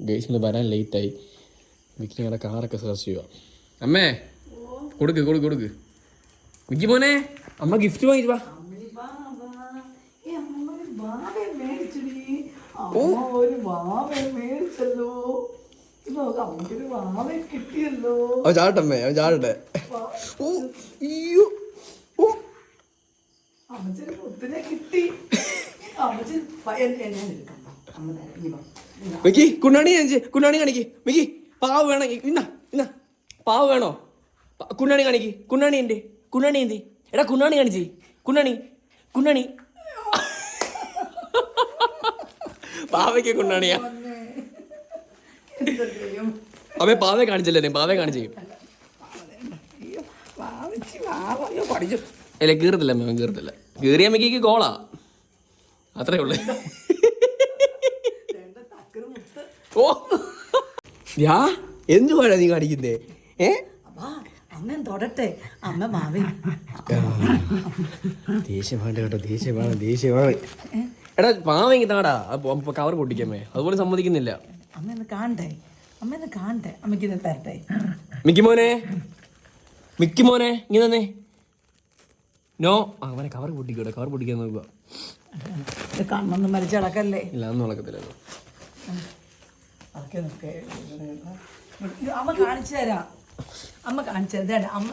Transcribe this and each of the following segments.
ഗേസിന് വരാൻ ലേറ്റായി വിക്കി ഞങ്ങളുടെ കാറൊക്കെ സെർച്ച് ചെയ്യുക അമ്മേ കൊടുക്ക് കൊടുക്ക് കൊടുക്ക്. വിക്കി പോനെ അമ്മ ഗിഫ്റ്റ് വാങ്ങിച്ചു വാ. കിട്ടിയല്ലോ. അവൻ ചാടട്ടെ ഓ അയ്യോ ഓ. അമ്മച്ചൊരു മുത്തിനെ കിട്ടി. അമ്മച്ചൻ അമ്മ. മിക്കി കുണ്ണാണി കാണിച്ച് കുണ്ണാണി കാണിക്ക്. മിക്കി പാവ് വേണം. ഇന്ന ഇന്ന. പാവ് വേണോ? കുണ്ണാണി കാണിക്ക്. കുണ്ണാണി ഉണ്ട് കുണ്ണാണി എന്തി എടാ കുണ്ണാണി കാണിച്ചേ. കുണ്ണാണി കുണ്ണാണി. പാവയ്ക്ക് കുണ്ണാണിയാ. അവ പാവയെ കാണിച്ചില്ലേ പാവയെ കാണിച്ചു. വാവ കീറത്തില്ല അവൻ കീറത്തില്ല. കീറിയ ഗോളാ അത്രേ ഉള്ളു. ഓ. യാ എന്തുവാടാ നീ കാണിക്കുന്നേ? ഏ? അമ്മ തൊടട്ടെ അമ്മ മാവി ദേഷ്യമാണ് കേട്ടോ ദേഷ്യമാണ് ദേഷ്യമാണ്. എടാ താടാ. കവർ പൊട്ടിക്കാമേ അതുപോലെ സമ്മതിക്കുന്നില്ല. അമ്മ ഒന്ന് കാണട്ടെ അമ്മ ഒന്ന് കാണട്ടെ അമ്മയ്ക്ക് ഇത് തരട്ടെ. മിക്കി മോനെ? മിക്കി മോനെ ഇങ്ങനെ തന്നെ. നോ. അവനെ കവർ പൊട്ടിക്കോട്ടെ കവർ പൊട്ടിക്കാൻ നോക്കുക കണ്ണൊന്നും മരിച്ചടക്കല്ലേ ഇല്ല അതൊന്നും അതൊക്കെ നിൽക്കേ അമ്മ കാണിച്ചു തരാം. അമ്മ കാണിച്ചു തരാം. അമ്മ.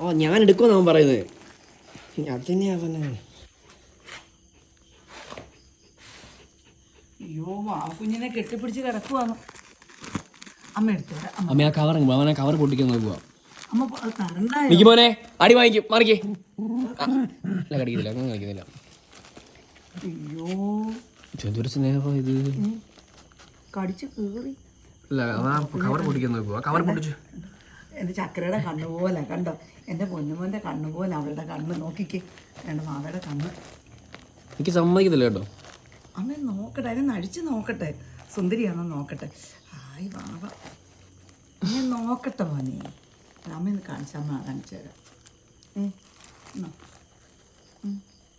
ഓ ഞാൻ എടുക്കുമെന്ന് അവൻ പറയുന്നത്. അതിനെ അവനെ. അയ്യോ ആ കുഞ്ഞിനെ കെട്ടിപ്പിടിച്ച് കിടക്കുവാണ്. അമ്മ എടുത്തു തരാം. അമ്മ. ആ കവർ അവനെ കവർ പൊട്ടിക്കാൻ നോക്കുക അമ്മ മോനെ അടി വാങ്ങിക്കും മാറിക്കേ. കടിക്കുന്നില്ല അങ്ങനെ കളിക്കുന്നില്ല അയ്യോ. ചെന്തൊരു സ്നേഹമാണ് ഇത്. കടിച്ച് കീറി. അല്ല കവർ പൊട്ടിക്കാൻ നോക്കുക കവർ പൊട്ടിച്ചു. എന്റെ ചക്കരയുടെ കണ്ണ് പോലെ കണ്ടോ? എന്റെ പൊന്നുമോന്റെ കണ്ണ് പോലെ അവരുടെ കണ്ണ് നോക്കിക്കേ. എന്റെ മാവയുടെ കണ്ണ്. എനിക്ക് സമ്മതിക്കത്തില്ല കേട്ടോ. അമ്മ നോക്കട്ടെ. അതിനെ അടിച്ച് നോക്കട്ടെ. സുന്ദരിയാണോ നോക്കട്ടെ. ഹായ് വാവ അമ്മ നോക്കട്ടെ മോനെ. അമ്മ ഇന്ന് കാണിച്ച അമ്മ കാണിച്ചു തരാം. ഉം.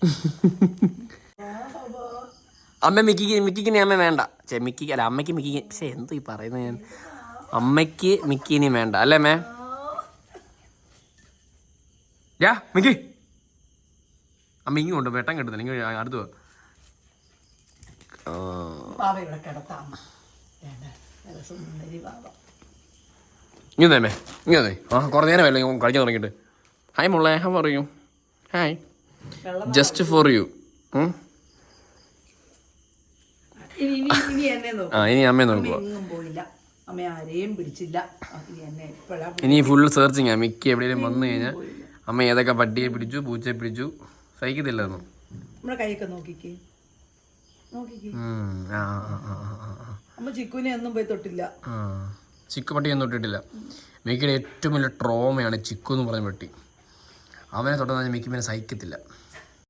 അമ്മ മിക്കിക്ക് മിക്കിക്കിനി അമ്മ വേണ്ട. ചേ മിക്കിക്ക് അല്ല അമ്മയ്ക്ക് മിക്കി പക്ഷേ എന്തോ ഈ പറയുന്നത് ഞാൻ. അമ്മയ്ക്ക് മിക്കിനി വേണ്ട അല്ലേ മേ യാ മിക്കി. അമ്മ ഇങ്ങനെ ഉണ്ട് വെട്ടം കിട്ടുന്നില്ല ഇങ്ങനെ അടുത്ത് പോ. ആ, വാവ ഇവിടെ കിടത്താം നല്ല സുന്ദരി വാവ ഇങ്ങ് തന്നെ അമ്മേ. ഇങ്ങ് തന്നെ ആ കുറേ നേരം ഇങ്ങ് കളിക്കാൻ തുടങ്ങിയിട്ട്. ഹായ് മുള്ളേ ഹാ പറയൂ ഹായ് ജസ്റ്റ് ഫോർ യു ഇനി ഇനി ഇനി എന്നെ നോക്കും ആ ഇനി അമ്മയെ അമ്മ നോക്കുക എങ്ങും പോയില്ല. അമ്മ ആരെയും പിടിച്ചില്ല. ആ, ഇനി ഫുൾ സെർച്ചിങ് മിക്ക എവിടെയെങ്കിലും വന്നു കഴിഞ്ഞാൽ അമ്മ ഏതൊക്കെ പട്ടിയെ പിടിച്ചു പൂച്ചയെ പിടിച്ചു സഹിക്കത്തില്ല ഒന്നും നമ്മുടെ കൈയൊക്കെ നോക്കിക്കേ. ചിക്കുനെ ഒന്നും പോയി തൊട്ടില്ല. ചിക്കു പട്ടിയൊന്നും തൊട്ടിട്ടില്ല. മിക്കയുടെ ഏറ്റവും വലിയ ട്രോമയാണ് ചിക്കു എന്ന് പറഞ്ഞ പട്ടി. അവനെ തൊട്ടെന്ന് പറഞ്ഞാൽ മിക്കി പിന്നെ സഹിക്കത്തില്ല.